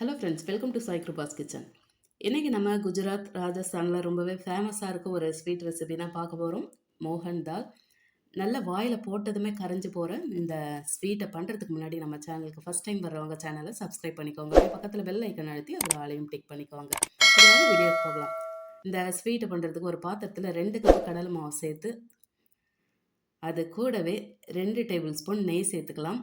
Hello friends welcome to Sai Kripa's kitchen இன்றைக்கி நம்ம குஜராத் ராஜஸ்தானில் ரொம்பவே ஃபேமஸாக இருக்க ஒரு ஸ்வீட் ரெசிபி தான் பார்க்க போகிறோம் மோகன் தால். நல்ல வாயில் போட்டதுமே கரைஞ்சி போகிற இந்த ஸ்வீட்டை பண்ணுறதுக்கு முன்னாடி நம்ம சேனலுக்கு ஃபஸ்ட் டைம் வர்றவங்க சேனலை சப்ஸ்கிரைப் பண்ணிக்கோங்க. பக்கத்தில் பெல் ஐக்கன் அழுத்தி அதில் ஆலையும் டிக் பண்ணிக்கோங்க. அதாவது வீடியோ போகலாம். இந்த ஸ்வீட்டை பண்ணுறதுக்கு ஒரு பாத்திரத்தில் ரெண்டு கப் கடலை மாவு சேர்த்து அது கூடவே ரெண்டு டேபிள் ஸ்பூன் நெய் சேர்த்துக்கலாம்.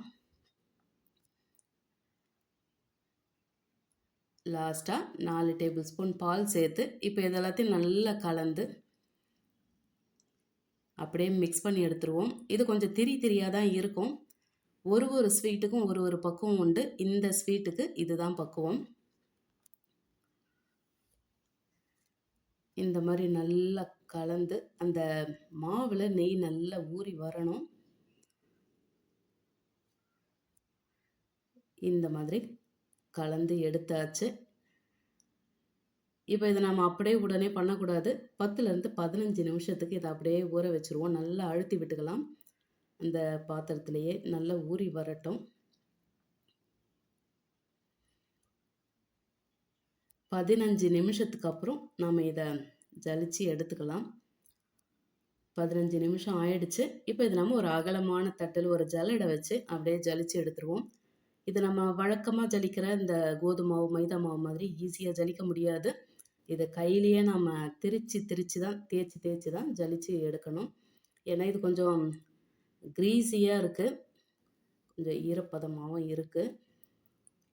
லாஸ்ட்டாக நாலு டேபிள் ஸ்பூன் பால் சேர்த்து இப்போ இதெல்லாத்தையும் நல்லா கலந்து அப்படியே மிக்ஸ் பண்ணி எடுத்துருவோம். இது கொஞ்சம் திரி திரியாக தான் இருக்கும். ஒரு ஒரு ஸ்வீட்டுக்கும் ஒரு ஒரு பக்குவம் உண்டு. இந்த ஸ்வீட்டுக்கு இதுதான் பக்குவம். இந்த மாதிரி நல்லா கலந்து அந்த மாவில் நெய் நல்லா ஊறி வரணும். இந்த மாதிரி கலந்து எடுத்தாச்சு. இப்போ இதை நம்ம அப்படியே உடனே பண்ணக்கூடாது. பத்துலேருந்து பதினஞ்சு நிமிஷத்துக்கு இதை அப்படியே ஊற வச்சுருவோம். நல்லா அழுத்தி விட்டுக்கலாம். அந்த பாத்திரத்திலையே நல்லா ஊறி வரட்டும். பதினஞ்சு நிமிஷத்துக்கு அப்புறம் நம்ம இதை ஜலிச்சு எடுத்துக்கலாம். பதினஞ்சு நிமிஷம் ஆயிடுச்சு. இப்போ இது நம்ம ஒரு அகலமான தட்டில் ஒரு ஜல்லடை வச்சு அப்படியே ஜலிச்சு எடுத்துருவோம். இது நம்ம வழக்கமாக ஜலிக்கிற இந்த கோதுமாவு மைதா மாவு மாதிரி ஈஸியாக ஜலிக்க முடியாது. இதை கையிலேயே நம்ம திரிச்சு திரிச்சு தான் தேய்ச்சி தேய்ச்சி தான் ஜலிச்சு எடுக்கணும். ஏன்னா இது கொஞ்சம் க்ரீஸியாக இருக்குது கொஞ்சம் ஈரப்பதமாகவும் இருக்குது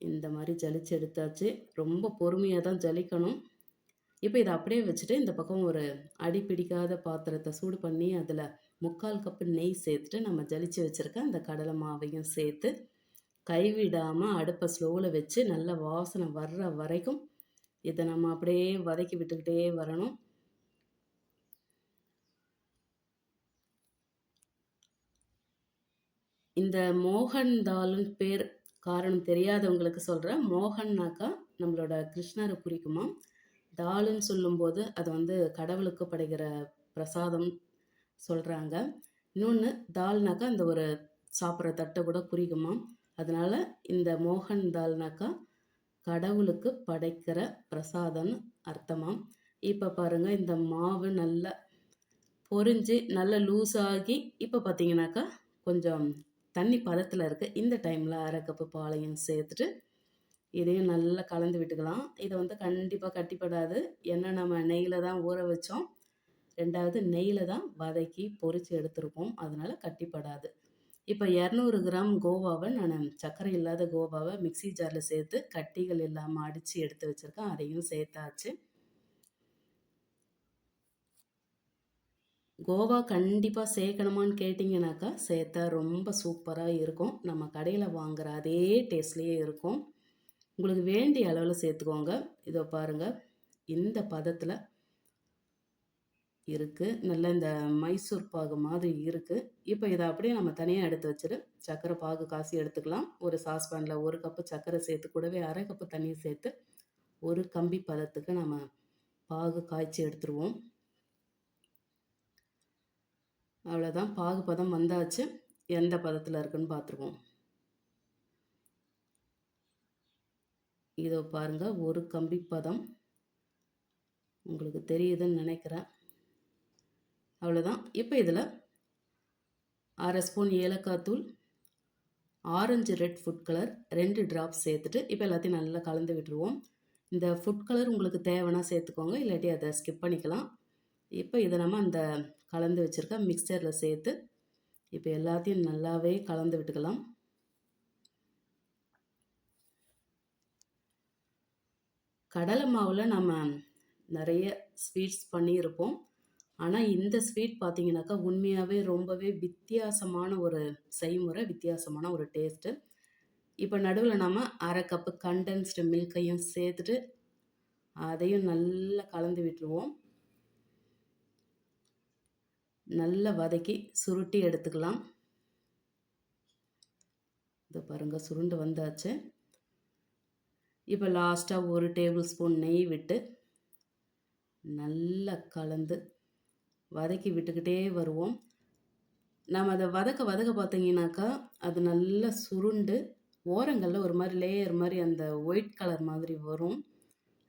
இந்த மாதிரி ஜலிச்சு எடுத்தாச்சு. ரொம்ப பொறுமையாக தான் ஜலிக்கணும். இப்போ இதை அப்படியே வச்சுட்டு இந்த பக்கம் ஒரு அடி பிடிக்காத பாத்திரத்தை சூடு பண்ணி அதில் முக்கால் கப்பு நெய் சேர்த்துட்டு நம்ம ஜலிச்சு வச்சுருக்க அந்த கடலை மாவையும் சேர்த்து கைவிடாமல் அடுப்பை ஸ்லோவில் வச்சு நல்ல வாசனை வர்ற வரைக்கும் இதை நம்ம அப்படியே வதக்கி விட்டுக்கிட்டே வரணும். இந்த மோகன் தால்னு பேர் காரணம் தெரியாதவங்களுக்கு சொல்கிறேன் மோகன்னாக்கா நம்மளோட கிருஷ்ணரை குறிக்குமா? தாலுன்னு சொல்லும்போது அது வந்து கடவுளுக்கு படைக்கிற பிரசாதம் சொல்கிறாங்க இன்னொன்று தால்னாக்கா அந்த ஒரு சாப்பிட்ற தட்டை கூட குறிக்குமா? அதனால் இந்த மோகன் தால்னாக்கா கடவுளுக்கு படைக்கிற பிரசாதம்னு அர்த்தமாம். இப்போ பாருங்கள் இந்த மாவு நல்லா பொரிஞ்சு நல்லா லூஸ் ஆகி இப்போ பார்த்தீங்கன்னாக்கா கொஞ்சம் தண்ணி பதத்தில் இருக்குது இந்த டைமில் அரை கப்பு பாலையும் சேர்த்துட்டு இதையும் நல்லா கலந்து விட்டுக்கலாம். இதை வந்து கண்டிப்பாக கட்டிப்படாது. என்ன நம்ம நெய்யில் தான் ஊற வச்சோம். ரெண்டாவது நெய்யில் தான் வதக்கி பொரித்து எடுத்துருப்போம் அதனால் கட்டிப்படாது. இப்போ இரநூறு கிராம் கோவாவை நான் சர்க்கரை இல்லாத கோவாவை மிக்சி ஜாரில் சேர்த்து கட்டிகள் இல்லாமல் அடித்து எடுத்து வச்சுருக்கேன். அதையும் சேர்த்தாச்சு. கோவா கண்டிப்பாக சேர்க்கணுமான்னு கேட்டிங்கனாக்கா சேர்த்தா ரொம்ப சூப்பராக இருக்கும். நம்ம கடையில் வாங்குகிற அதே டேஸ்ட்லேயே இருக்கும். உங்களுக்கு வேண்டிய அளவில் சேர்த்துக்கோங்க. இதோ பாருங்கள் இந்த பதத்தில் இருக்குது நல்ல இந்த மைசூர் பாகு மாதிரி இருக்குது இப்போ இதை அப்படியே நம்ம தனியாக எடுத்து வச்சுட்டு சர்க்கரை பாகு காசி எடுத்துக்கலாம். ஒரு சாஸ்பேனில் ஒரு கப்பு சர்க்கரை சேர்த்து கூடவே அரை கப்பு தண்ணியை சேர்த்து ஒரு கம்பி பதத்துக்கு நம்ம பாகு காய்ச்சி எடுத்துருவோம். அவ்வளோதான் பாகு பதம் வந்தாச்சு. எந்த பதத்தில் இருக்குன்னு பார்த்துருவோம். இதோ பாருங்கள் ஒரு கம்பி பதம். உங்களுக்கு தெரியுதுன்னு நினைக்கிறேன். அவ்வளோதான் இப்போ இதில் அரை ஸ்பூன் ஏலக்காய் தூள் ஆரஞ்சு ரெட் ஃபுட் கலர் ரெண்டு ட்ராப்ஸ் சேர்த்துட்டு இப்போ எல்லாத்தையும் நல்லா கலந்து விட்டுருவோம். இந்த ஃபுட் கலர் உங்களுக்கு தேவைன்னா சேர்த்துக்கோங்க இல்லாட்டி அதை ஸ்கிப் பண்ணிக்கலாம். இப்போ இதை நம்ம அந்த கலந்து வச்சுருக்க மிக்சரில் சேர்த்து இப்போ எல்லாத்தையும் நல்லாவே கலந்து விட்டுக்கலாம். கடலை மாவில் நம்ம நிறைய ஸ்வீட்ஸ் பண்ணியிருப்போம். ஆனால் இந்த ஸ்வீட் பார்த்தீங்கன்னாக்கா உண்மையாகவே ரொம்பவே வித்தியாசமான ஒரு செய்முறை வித்தியாசமான ஒரு டேஸ்ட்டு. இப்போ நடுவில் நம்ம அரை கப்பு கண்டென்ஸ்டு மில்கையும் சேர்த்துட்டு அதையும் நல்லா கலந்து விட்டுருவோம். நல்லா வதக்கி சுருட்டி எடுத்துக்கலாம். இதை பாருங்கள் சுருண்டு வந்தாச்சு. இப்போ லாஸ்ட்டாக ஒரு டேபிள் ஸ்பூன் நெய் விட்டு நல்லா கலந்து வதக்கி விட்டுக்கிட்டே வருவோம் நாம் அதை வதக்க வதக்க பார்த்தீங்கன்னாக்கா அது நல்லா சுருண்டு ஓரங்களில் ஒரு மாதிரி லேயர் மாதிரி அந்த ஒயிட் கலர் மாதிரி வரும்.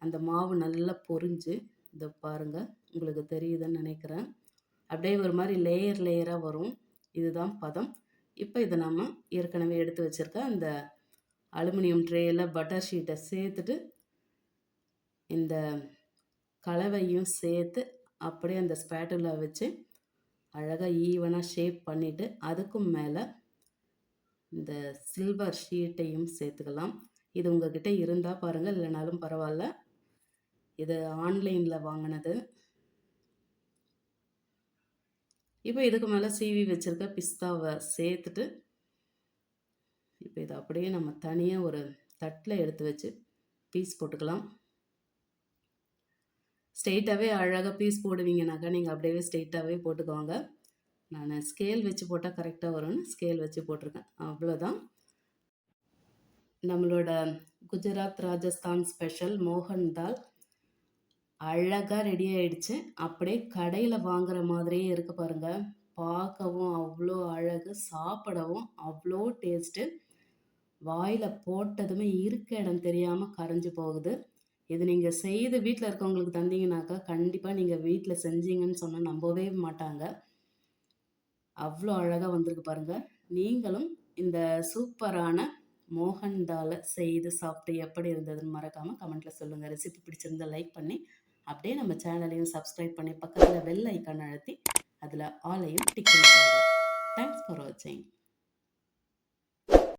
அந்த மாவு நல்லா பொரிஞ்சு, இதை பாருங்க. உங்களுக்கு தெரியுதுன்னு நினைக்கிறேன் அப்படியே ஒரு மாதிரி லேயர் லேயராக வரும். இதுதான் பதம். இப்போ இதை நாம் ஏற்கனவே எடுத்து வச்சுருக்க அந்த அலுமினியம் ட்ரேயில் பட்டர் ஷீட்டை சேர்த்துட்டு, இந்த கலவையும் சேர்த்து அப்படியே அந்த ஸ்பேட்டில் வச்சு அழகாக ஈவனாக ஷேப் பண்ணிவிட்டு அதுக்கும் மேலே இந்த சில்வர் ஷீட்டையும் சேர்த்துக்கலாம். இது உங்ககிட்ட இருந்தால் பாருங்கள் இல்லைனாலும் பரவாயில்ல இது ஆன்லைனில் வாங்கினது இப்போ இதுக்கு மேலே சீவி வச்சுருக்க பிஸ்தாவை சேர்த்துட்டு, இப்போ இதை அப்படியே நம்ம தனியாக ஒரு தட்டில் எடுத்து வச்சு பீஸ் போட்டுக்கலாம். ஸ்ட்ரெயிட்டாகவே அழகாக பீஸ் போடுவீங்கனாக்கா, நீங்கள் அப்படியே ஸ்ட்ரெயிட்டாகவே போட்டுக்கோங்க. நான் ஸ்கேல் வச்சு போட்டால் கரெக்டாக வரும்னு ஸ்கேல் வச்சு போட்டிருக்கேன் அவ்வளோதான். நம்மளோட குஜராத், ராஜஸ்தான் ஸ்பெஷல் மோகன் தால் அழகாக ரெடி ஆயிடுச்சு. அப்படியே கடையில் வாங்குற மாதிரியே இருக்குது பாருங்கள் பார்க்கவும் அவ்வளோ அழகு, சாப்பிடவும் அவ்வளோ டேஸ்ட்டு. வாயில் போட்டதுமே இருக்க இடம் தெரியாமல் கரைஞ்சு போகுது. இது நீங்க செய்து வீட்டில் இருக்கவங்களுக்கு தந்தீங்கனாக்கா, கண்டிப்பா நீங்க வீட்டில் செஞ்சீங்கன்னு சொன்னால் நம்பவே மாட்டாங்க. அவ்வளோ அழகாக வந்திருக்கு பாருங்க. நீங்களும் இந்த சூப்பரான மோகன் தாலை செய்து சாப்பிட்டு எப்படி இருந்ததுன்னு மறக்காமல் கமெண்ட்டில் சொல்லுங்கள் ரெசிபி பிடிச்சிருந்தா லைக் பண்ணி, அப்படியே நம்ம சேனலையும் சப்ஸ்கிரைப் பண்ணி, பக்கத்தில் வெள்ளை ஐக்கான் அழுத்தி, அதில் ஆலையும் டிக் பண்ணிக்கோங்க. தேங்க்ஸ் ஃபார் வாட்சிங்.